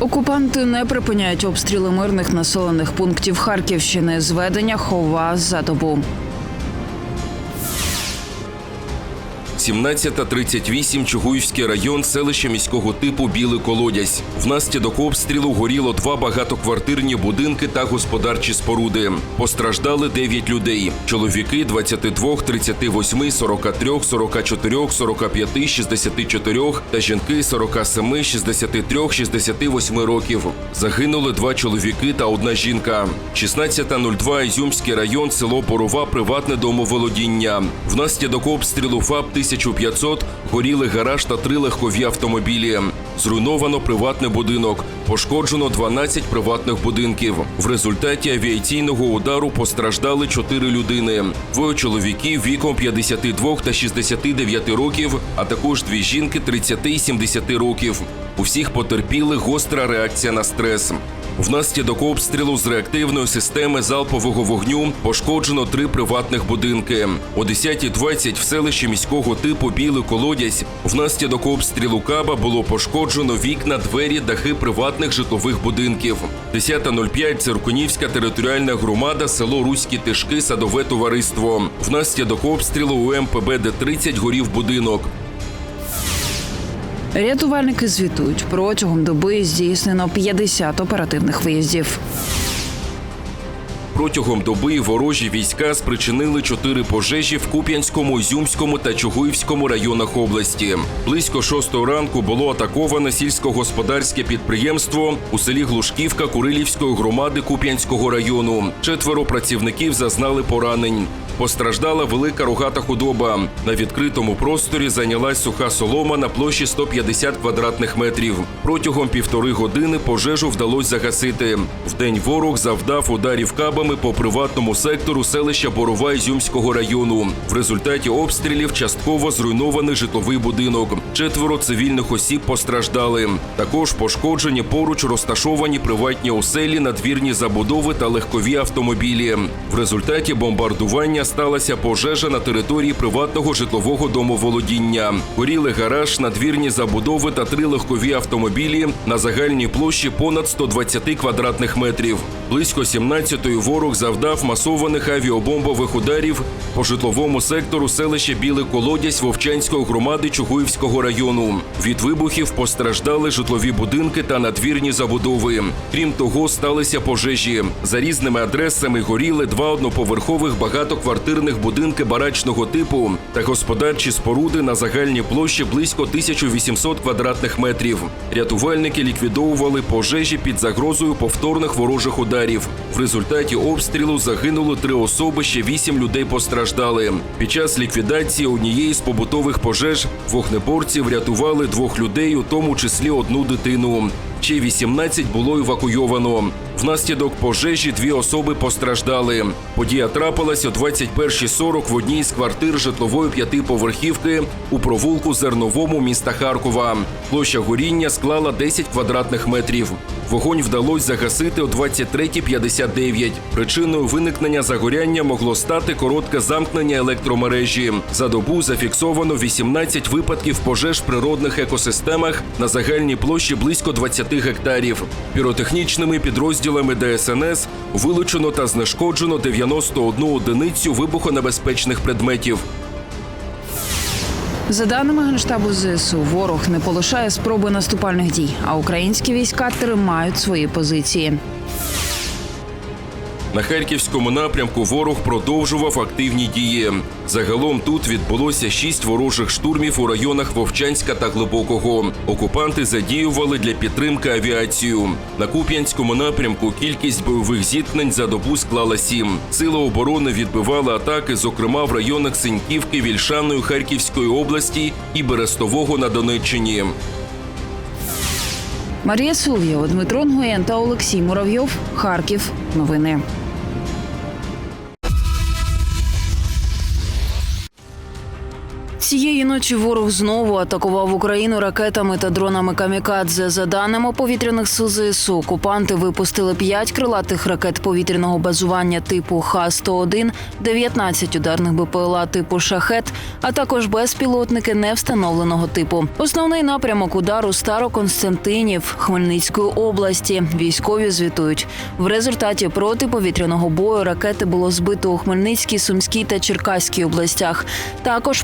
Окупанти не припиняють обстріли мирних населених пунктів Харківщини. Зведення хова за добу. 17.38 Чугуївський район, селище міського типу Білий Колодязь. Внаслідок обстрілу горіло два багатоквартирні будинки та господарчі споруди. Постраждали 9 людей. Чоловіки 22, 38, 43, 44, 45, 64 та жінки 47, 63, 68 років. Загинули два чоловіки та одна жінка. 16.02 Ізюмський район, село Борова, приватне домоволодіння. Внаслідок обстрілу ФАП 1500 горіли гараж та три легкові автомобілі. Зруйновано приватний будинок. Пошкоджено 12 приватних будинків. В результаті авіаційного удару постраждали 4 людини. Двоє чоловіків віком 52 та 69 років, а також дві жінки 30 і 70 років. У всіх потерпіли гостра реакція на стрес. Внаслідок обстрілу з реактивної системи залпового вогню пошкоджено три приватних будинки. О 10.20 в селищі міського типу Білий Колодязь внаслідок обстрілу каба було пошкоджено вікна, двері, дахи приватних житлових будинків. 10.05 Циркунівська територіальна громада, село Руські Тишки, садове товариство. Внаслідок обстрілу у МПБ Д-30 горів будинок. Рятувальники звітують протягом доби здійснено 50 оперативних виїздів. Протягом доби ворожі війська спричинили чотири пожежі в Куп'янському, Ізюмському та Чугуївському районах області. Близько шостої ранку було атаковано сільськогосподарське підприємство у селі Глушківка Курилівської громади Куп'янського району. Четверо працівників зазнали поранень. Постраждала велика рогата худоба. На відкритому просторі зайнялась суха солома на площі 150 квадратних метрів. Протягом півтори години пожежу вдалося загасити. Вдень ворог завдав ударів кабами по приватному сектору селища Борова Ізюмського району. В результаті обстрілів частково зруйнований житловий будинок. Четверо цивільних осіб постраждали. Також пошкоджені поруч розташовані приватні оселі, надвірні забудови та легкові автомобілі. В результаті бомбардування сталася пожежа на території приватного житлового домоволодіння. Горіли гараж, надвірні забудови та три легкові автомобілі на загальній площі понад 120 квадратних метрів. Близько 17-ї ворог завдав масованих авіабомбових ударів по житловому сектору селища Білий Колодязь Вовчанської громади Чугуївського району. Від вибухів постраждали житлові будинки та надвірні забудови. Крім того, сталися пожежі. За різними адресами горіли два одноповерхових багатоквартирних будинки барачного типу та господарчі споруди на загальній площі близько 1800 квадратних метрів. Рятувальники ліквідовували пожежі під загрозою повторних ворожих ударів. В результаті обстрілу загинуло три особи, ще вісім людей постраждали. Під час ліквідації однієї з побутових пожеж вогнеборці врятували двох людей, у тому числі одну дитину. Ще 18 було евакуйовано. Внаслідок пожежі дві особи постраждали. Подія трапилась о 21.40 в одній з квартир житлової п'ятиповерхівки у провулку Зерновому міста Харкова. Площа горіння склала 10 квадратних метрів. Вогонь вдалося загасити о 23.59. Причиною виникнення загоряння могло стати коротке замкнення електромережі. За добу зафіксовано 18 випадків пожеж в природних екосистемах на загальній площі близько 20 гектарів. Піротехнічними підрозділами ДСНС вилучено та знешкоджено 91 одиницю вибухонебезпечних предметів. За даними генштабу ЗСУ, ворог не полишає спроби наступальних дій, а українські війська тримають свої позиції. На харківському напрямку ворог продовжував активні дії. Загалом тут відбулося шість ворожих штурмів у районах Вовчанська та Глибокого. Окупанти задіювали для підтримки авіацію. На Куп'янському напрямку кількість бойових зіткнень за добу склала сім. Сили оборони відбивали атаки, зокрема в районах Синьківки, Вільшаної Харківської області і Берестового на Донеччині. Марія Солов'єва, Дмитро Нгуєн та Олексій Муравйов. Харків. Новини. Цієї ночі ворог знову атакував Україну ракетами та дронами камікадзе. За даними повітряних сил ЗСУ, окупанти випустили 5 крилатих ракет повітряного базування типу Х-101, 19 ударних БПЛА типу Шахет, а також безпілотники невстановленого типу. Основний напрямок удару Староконстантинів Хмельницької області. Військові звітують. В результаті протиповітряного бою ракети було збито у Хмельницькій, Сумській та Черкаській областях. Також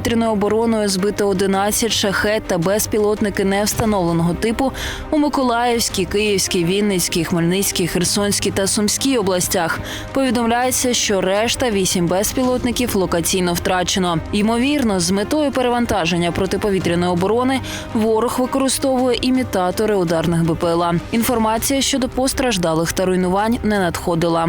протиповітряною обороною збито 11 шахет та безпілотники невстановленого типу у Миколаївській, Київській, Вінницькій, Хмельницькій, Херсонській та Сумській областях. Повідомляється, що решта вісім безпілотників локаційно втрачено. Ймовірно, з метою перевантаження протиповітряної оборони ворог використовує імітатори ударних БПЛА. Інформація щодо постраждалих та руйнувань не надходила.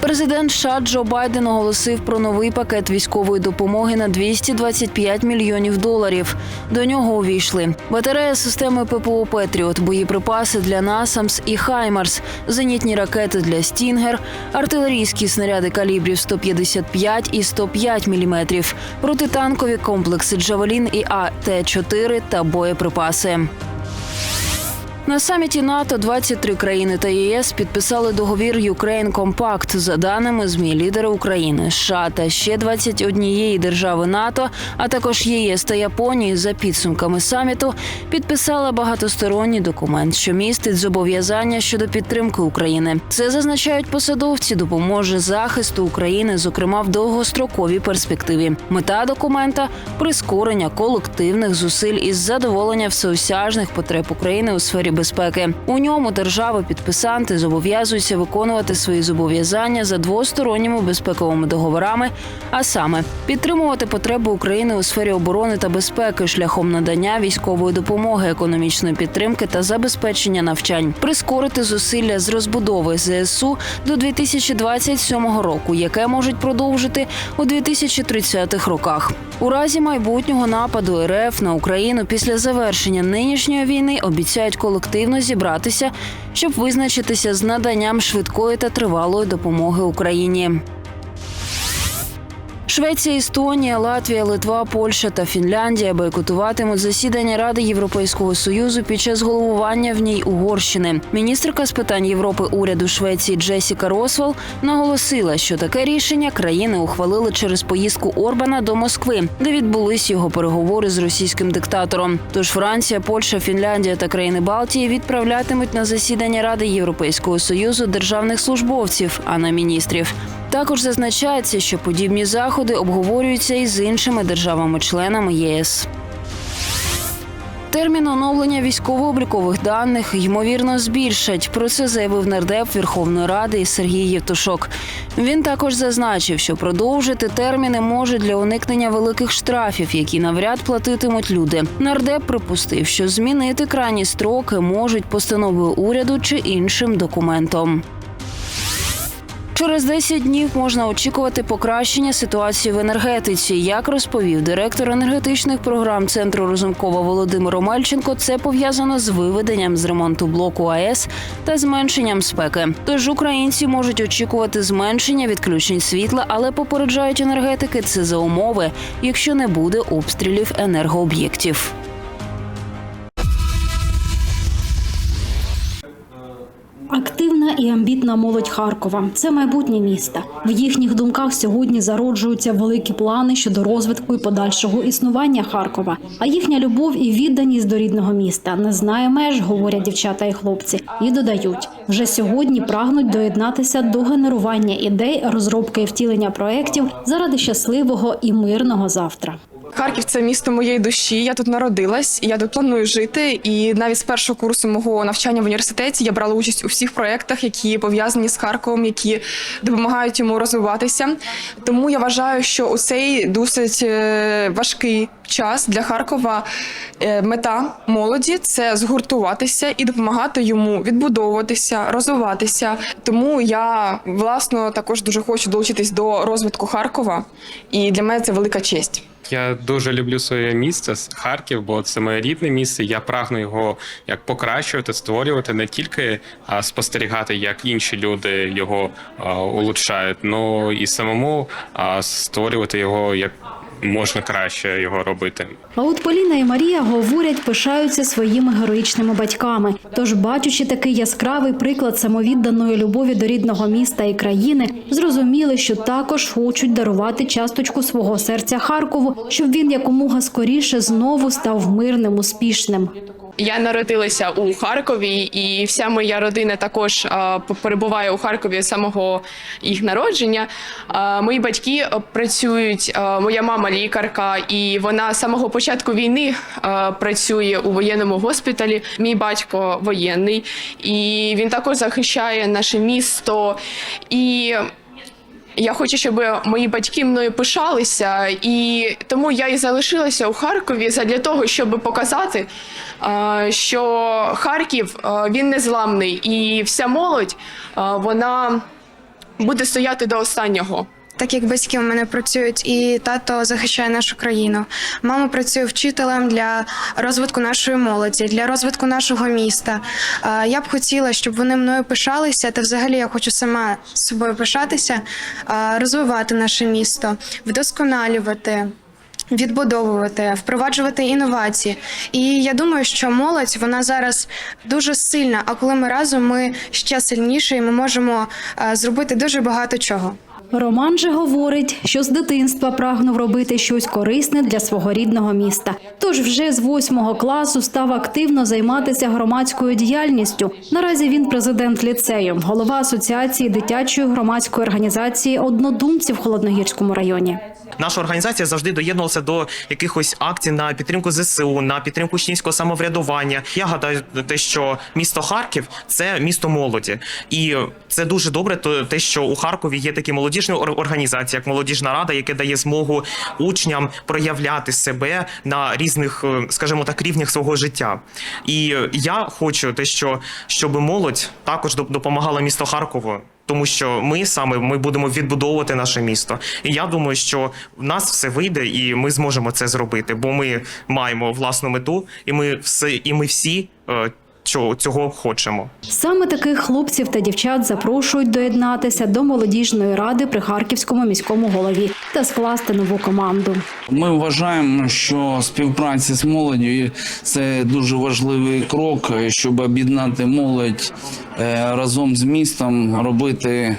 Президент США Джо Байден оголосив про новий пакет військової допомоги на 225 мільйонів доларів. До нього увійшли батарея системи ППО Петріот, боєприпаси для Насамс і Хаймарс, зенітні ракети для Стінгер, артилерійські снаряди калібрів 155 і 105 міліметрів, протитанкові комплекси Джавелін і АТ-4 та боєприпаси. На саміті НАТО 23 країни та ЄС підписали договір Ukraine Compact. За даними змі, лідери України, США та ще 21 держави НАТО, а також ЄС та Японії за підсумками саміту підписали багатосторонній документ, що містить зобов'язання щодо підтримки України. Це зазначають посадовці, допоможе захисту України, зокрема в довгостроковій перспективі. Мета документа прискорення колективних зусиль із задоволення всеосяжних потреб України у сфері безпеки. У ньому держави-підписанти зобов'язуються виконувати свої зобов'язання за двосторонніми безпековими договорами, а саме підтримувати потреби України у сфері оборони та безпеки шляхом надання військової допомоги, економічної підтримки та забезпечення навчань, прискорити зусилля з розбудови ЗСУ до 2027 року, яке можуть продовжити у 2030-х роках. У разі майбутнього нападу РФ на Україну після завершення нинішньої війни обіцяють колективно зібратися, щоб визначитися з наданням швидкої та тривалої допомоги Україні. Швеція, Естонія, Латвія, Литва, Польща та Фінляндія бойкотуватимуть засідання Ради Європейського союзу під час головування в ній Угорщини. Міністерка з питань Європи уряду Швеції Джесіка Росвел наголосила, що таке рішення країни ухвалили через поїздку Орбана до Москви, де відбулись його переговори з російським диктатором. Тож Франція, Польща, Фінляндія та країни Балтії відправлятимуть на засідання Ради Європейського союзу державних службовців, а не міністрів. Також зазначається, що подібні заходи обговорюються і з іншими державами-членами ЄС. Термін оновлення військово-облікових даних ймовірно збільшать. Про це заявив нардеп Верховної Ради Сергій Євтушок. Він також зазначив, що продовжити терміни може для уникнення великих штрафів, які навряд платитимуть люди. Нардеп припустив, що змінити крайні строки можуть постановою уряду чи іншим документом. Через 10 днів можна очікувати покращення ситуації в енергетиці. Як розповів директор енергетичних програм центру Розумкова Володимир Омельченко, це пов'язано з виведенням з ремонту блоку АЕС та зменшенням спеки. Тож українці можуть очікувати зменшення відключень світла, але попереджають енергетики це за умови, якщо не буде обстрілів енергооб'єктів. І амбітна молодь Харкова це майбутнє міста. В їхніх думках сьогодні зароджуються великі плани щодо розвитку і подальшого існування Харкова. А їхня любов і відданість до рідного міста не знає меж, говорять дівчата і хлопці, і додають вже сьогодні прагнуть доєднатися до генерування ідей, розробки і втілення проєктів заради щасливого і мирного завтра. Харків це місто моєї душі. Я тут народилась, я тут планую жити. І навіть з першого курсу мого навчання в університеті я брала участь у всіх проєктах, які пов'язані з Харковом, які допомагають йому розвиватися. Тому я вважаю, що у цей досить е, важкий час для Харкова е, мета молоді це згуртуватися і допомагати йому відбудовуватися, розвиватися. Тому я власно також дуже хочу долучитись до розвитку Харкова, і для мене це велика честь. Я дуже люблю своє місце Харків, бо це моє рідне місце. Я прагну його як покращувати, створювати, не тільки а, спостерігати, як інші люди його а, улучшають, але і самому а, створювати його як можна краще його робити. А от Поліна і Марія говорять, пишаються своїми героїчними батьками. Тож, бачучи такий яскравий приклад самовідданої любові до рідного міста і країни, зрозуміли, що також хочуть дарувати часточку свого серця Харкову, щоб він якомога скоріше знову став мирним, успішним. Я народилася у Харкові, і вся моя родина також перебуває у Харкові з самого їх народження. Мої батьки працюють. Моя мама лікарка, і вона з самого початку війни працює у воєнному госпіталі. Мій батько воєнний, і він також захищає наше місто. І я хочу, щоб мої батьки мною пишалися, і тому я і залишилася у Харкові для того, щоб показати, що Харків він незламний, і вся молодь вона буде стояти до останнього. Так як батьки у мене працюють, і тато захищає нашу країну. Мама працює вчителем для розвитку нашої молоді, для розвитку нашого міста. Я б хотіла, щоб вони мною пишалися, та взагалі я хочу сама собою пишатися, розвивати наше місто, вдосконалювати. Відбудовувати, впроваджувати інновації, і я думаю, що молодь вона зараз дуже сильна. А коли ми разом, ми ще сильніші, і ми можемо зробити дуже багато чого. Роман же говорить, що з дитинства прагнув робити щось корисне для свого рідного міста. Тож вже з восьмого класу став активно займатися громадською діяльністю. Наразі він президент ліцею, голова асоціації дитячої громадської організації однодумців в Холодногірському районі. Наша організація завжди доєднувалася до якихось акцій на підтримку ЗСУ, на підтримку учнівського самоврядування. Я гадаю, те, що місто Харків це місто молоді, і це дуже добре. То те, що у Харкові є такі молодіжні ор- організації, як молодіжна рада, яке дає змогу учням проявляти себе на різних, е, скажімо так, рівнях свого життя. І я хочу те, що щоб молодь також доп- допомагала місто Харкову. Тому що ми саме ми будемо відбудовувати наше місто, і я думаю, що в нас все вийде, і ми зможемо це зробити, бо ми маємо власну мету, і ми все, і ми всі е, цього хочемо. Саме таких хлопців та дівчат запрошують доєднатися до молодіжної ради при харківському міському голові та скласти нову команду. Ми вважаємо, що співпраця з молоддю – це дуже важливий крок, щоб об'єднати молодь е, разом з містом, робити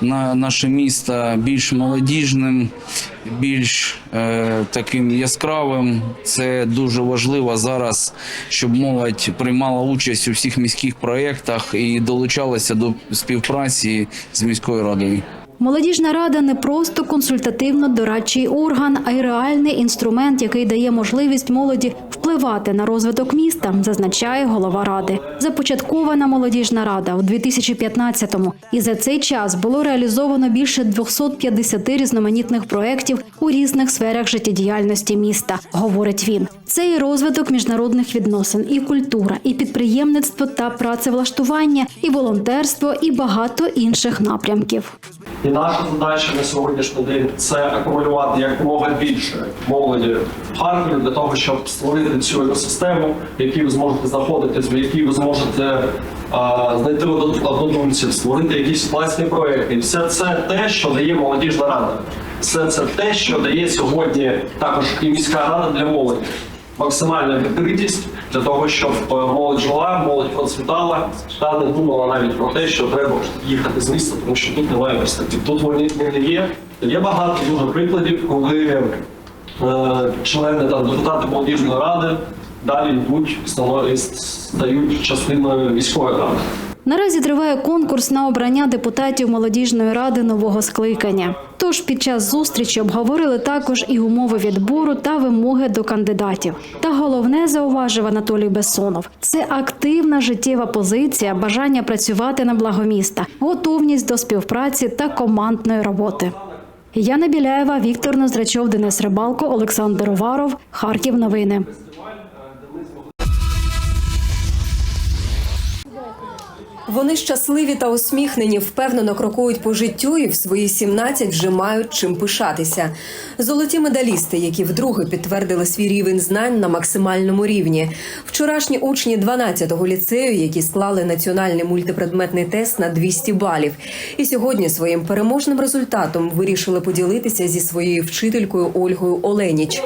на наше місто більш молодіжним, більш е, таким яскравим. Це дуже важливо зараз, щоб молодь приймала участь у всіх міських проєктах і долучалася до співпраці з міською радою. Молодіжна рада не просто консультативно-дорадчий орган, а й реальний інструмент, який дає можливість молоді впливати на розвиток міста, зазначає голова ради. Започаткована молодіжна рада у 2015-му. І за цей час було реалізовано більше 250 різноманітних проєктів у різних сферах життєдіяльності міста, говорить він. Це і розвиток міжнародних відносин, і культура, і підприємництво та працевлаштування, і волонтерство, і багато інших напрямків. І наша задача на сьогоднішній день це акумулювати якомога більше молоді в Харкові для того, щоб створити цю екосистему, в якій ви зможете знаходитись, в якій ви зможете а, знайти однодумців, створити якісь власні проекти. І все це те, що дає молодіжна рада. Все це те, що дає сьогодні також і міська рада для молоді. Максимальна відкритість для того, щоб е, молодь жила, молодь процвітала та не думала навіть про те, що треба їхати з міста, тому що тут немає перспектив. Тут вони не є. Є багато дуже прикладів, коли е, члени та депутати молодіжної ради далі йдуть стають частиною військової ради. Наразі триває конкурс на обрання депутатів молодіжної ради нового скликання. Тож під час зустрічі обговорили також і умови відбору та вимоги до кандидатів. Та головне зауважив Анатолій Бессонов – це активна життєва позиція, бажання працювати на благо міста, готовність до співпраці та командної роботи. Яна Біляєва, Віктор Ноздрачов, Денис Рибалко, Олександр Уваров, Харків. Новини. Вони щасливі та усміхнені, впевнено крокують по життю і в свої 17 вже мають чим пишатися. Золоті медалісти, які вдруге підтвердили свій рівень знань на максимальному рівні. Вчорашні учні 12-го ліцею, які склали національний мультипредметний тест на 200 балів, і сьогодні своїм переможним результатом вирішили поділитися зі своєю вчителькою Ольгою Оленіч.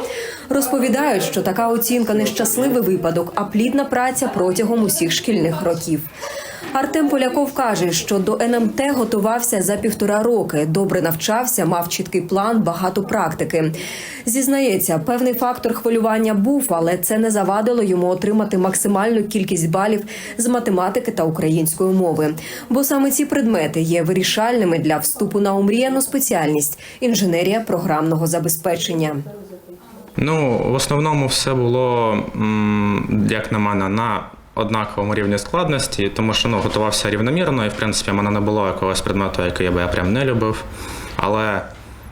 Розповідають, що така оцінка не щасливий випадок, а плідна праця протягом усіх шкільних років. Артем Поляков каже, що до НМТ готувався за півтора роки. Добре навчався, мав чіткий план, багато практики. Зізнається, певний фактор хвилювання був, але це не завадило йому отримати максимальну кількість балів з математики та української мови. Бо саме ці предмети є вирішальними для вступу на омріяну спеціальність інженерія програмного забезпечення. Ну, в основному все було, як на мене, на однаковому рівні складності, тому що ну, готувався рівномірно, і в принципі в мене не було якогось предмету, який би я прям не любив. Але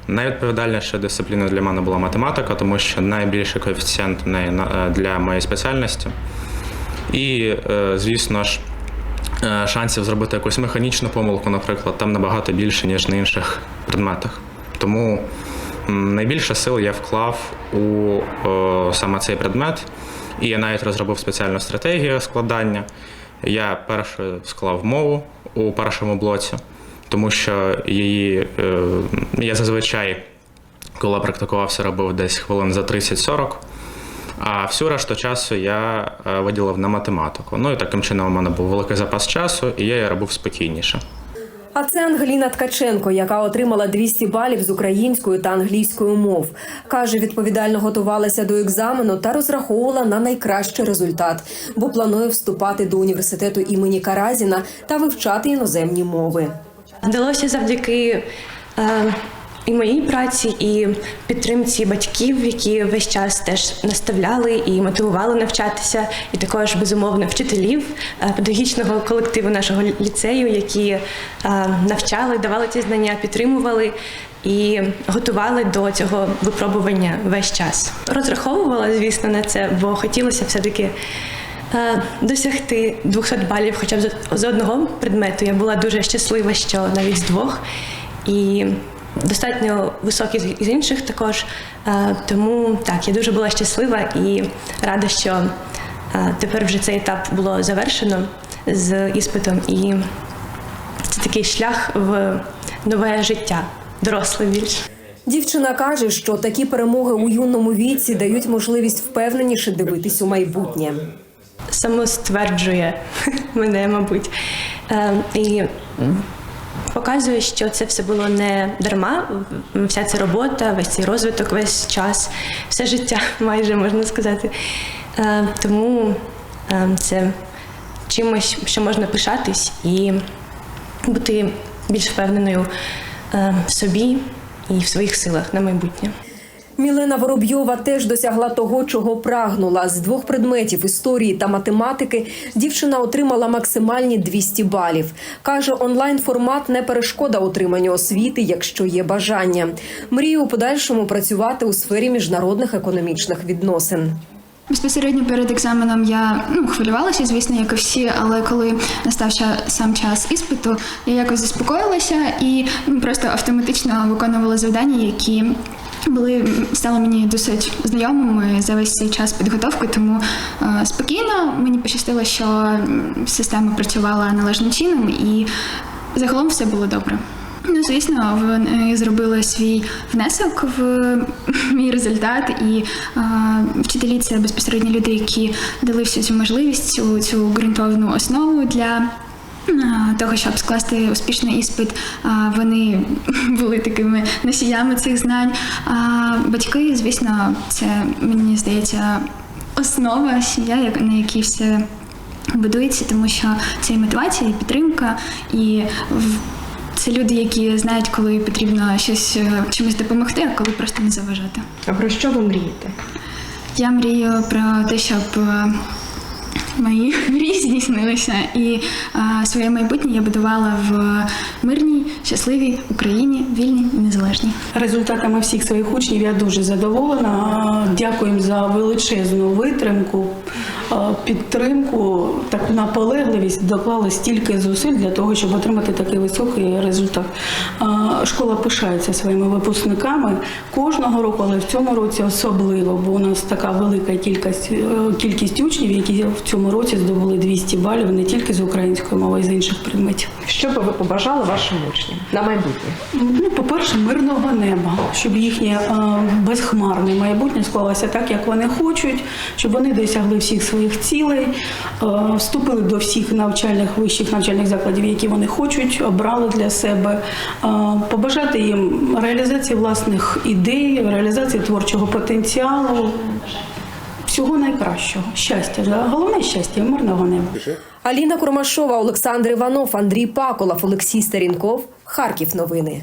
найвідповідальніша дисципліна для мене була математика, тому що найбільший коефіцієнт е, для моєї спеціальності. І, е, звісно ж, е, шансів зробити якусь механічну помилку, наприклад, там набагато більше, ніж на інших предметах. Тому найбільше сил я вклав у саме цей предмет, і я навіть розробив спеціальну стратегію складання. Я першою склав мову у першому блоці, тому що її е, я зазвичай, коли практикувався, робив десь хвилин за 30-40. А всю решту часу я е, виділив на математику. Ну і таким чином у мене був великий запас часу, і я її робив спокійніше. А це Ангеліна Ткаченко, яка отримала 200 балів з української та англійської мов. Каже, відповідально готувалася до екзамену та розраховувала на найкращий результат, бо планує вступати до університету імені Каразіна та вивчати іноземні мови. Вдалося завдяки е, і моїй праці, і підтримці батьків, які весь час теж наставляли і мотивували навчатися, і також безумовно вчителів е, педагогічного колективу нашого ліцею, які е, навчали, давали ці знання, підтримували. І готували до цього випробування весь час. Розраховувала, звісно, на це, бо хотілося все-таки е, досягти 200 балів хоча б з- одного предмету. Я була дуже щаслива, що навіть з двох. І достатньо високі з- інших також. Е, Тому так, я дуже була щаслива і рада, що е, тепер вже цей етап було завершено з іспитом. І це такий шлях в нове життя, доросле більше. Дівчина каже, що такі перемоги у юному віці дають можливість впевненіше дивитись у майбутнє. самостверджує мене, мабуть. Е, і показує, що це все було не дарма. Вся ця робота, весь цей розвиток, весь час, все життя майже можна сказати. Е, тому е, це чимось, що можна пишатись і бути більш впевненою е, в собі і в своїх силах на майбутнє. Мілена Воробйова теж досягла того, чого прагнула. З двох предметів історії та математики дівчина отримала максимальні 200 балів. Каже, онлайн формат не перешкода отриманню освіти, якщо є бажання. Мріє у подальшому працювати у сфері міжнародних економічних відносин. Безпосередньо перед екзаменом я ну, хвилювалася, звісно, як і всі, але коли настав сам час іспиту, я якось заспокоїлася і ну, просто автоматично виконувала завдання, які були стали мені досить знайомими за весь цей час підготовки. Тому е, спокійно мені пощастило, що система працювала належним чином, і загалом все було добре. Ну, звісно, вони зробили свій внесок в мій результат, і е, вчителі це безпосередньо люди, які дали всю цю можливість, цю, цю ґрунтовну основу для. Того, щоб скласти успішний іспит, вони були такими носіями цих знань. А батьки, звісно, це мені здається основа сім'я, на якій все будується, тому що це і мотивація, і підтримка, і це люди, які знають, коли потрібно щось е, чимось допомогти, а коли просто не заважати. А про що ви мрієте? Я мрію про те, щоб е, мої мрії здійснилися, і а, своє майбутнє я будувала в мирній, щасливій Україні, вільній і незалежній. Результатами всіх своїх учнів я дуже задоволена. Дякую за величезну витримку, підтримку, таку наполегливість. Доклали стільки зусиль для того, щоб отримати такий високий результат. Е, Школа пишається своїми випускниками кожного року, але в цьому році особливо, бо у нас така велика кількість, е, кількість учнів, які в цьому році здобули 200 балів не тільки з української мови, а й з інших предметів. Що би ви побажали вашим учням на майбутнє? Ну, по-перше, мирного неба, щоб їхнє е, безхмарне майбутнє склалося так, як вони хочуть, щоб вони досягли всіх своїх цілей, е, вступили до всіх навчальних вищих навчальних закладів, які вони хочуть, обрали для себе, е, побажати їм реалізації власних ідей, реалізації творчого потенціалу. Всього найкращого, щастя, да? головне щастя, і мирного неба. Аліна Курмашова, Олександр Іванов, Андрій Паколов, Олексій Старінков. Харків новини.